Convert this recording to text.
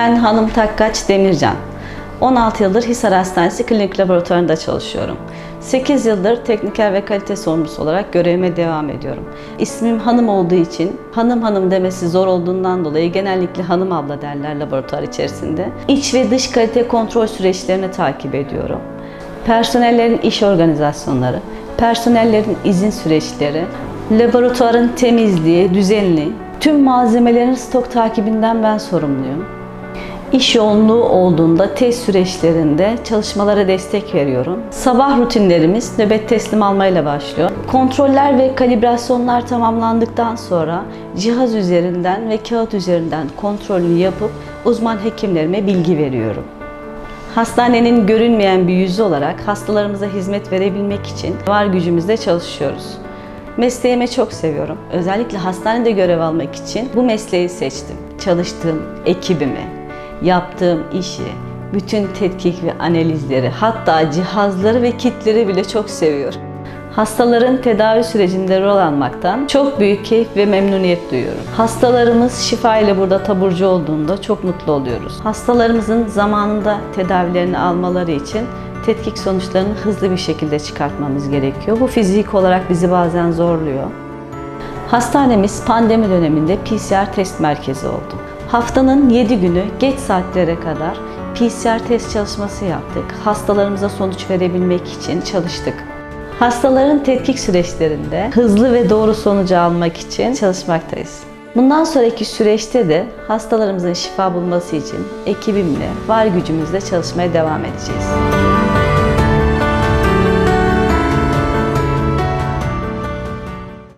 Ben Hanım Takkaç Demircan. 16 yıldır Hisar Hastanesi Klinik Laboratuvarında çalışıyorum. 8 yıldır tekniker ve kalite sorumlusu olarak görevime devam ediyorum. İsmim hanım olduğu için hanım hanım demesi zor olduğundan dolayı genellikle hanım abla derler laboratuvar içerisinde. İç ve dış kalite kontrol süreçlerini takip ediyorum. Personellerin iş organizasyonları, personellerin izin süreçleri, laboratuvarın temizliği, düzenli, tüm malzemelerin stok takibinden ben sorumluyum. İş yoğunluğu olduğunda test süreçlerinde çalışmalara destek veriyorum. Sabah rutinlerimiz nöbet teslim almayla başlıyor. Kontroller ve kalibrasyonlar tamamlandıktan sonra cihaz üzerinden ve kağıt üzerinden kontrolünü yapıp uzman hekimlerime bilgi veriyorum. Hastanenin görünmeyen bir yüzü olarak hastalarımıza hizmet verebilmek için var gücümüzle çalışıyoruz. Mesleğimi çok seviyorum. Özellikle hastanede görev almak için bu mesleği seçtim. Çalıştığım ekibimi, yaptığım işi, bütün tetkik ve analizleri, hatta cihazları ve kitleri bile çok seviyorum. Hastaların tedavi sürecinde rol almaktan çok büyük keyif ve memnuniyet duyuyorum. Hastalarımız şifa ile burada taburcu olduğunda çok mutlu oluyoruz. Hastalarımızın zamanında tedavilerini almaları için tetkik sonuçlarını hızlı bir şekilde çıkartmamız gerekiyor. Bu fizik olarak bizi bazen zorluyor. Hastanemiz pandemi döneminde PCR test merkezi oldu. Haftanın 7 günü geç saatlere kadar PCR test çalışması yaptık. Hastalarımıza sonuç verebilmek için çalıştık. Hastaların tetkik süreçlerinde hızlı ve doğru sonucu almak için çalışmaktayız. Bundan sonraki süreçte de hastalarımızın şifa bulması için ekibimle, var gücümüzle çalışmaya devam edeceğiz.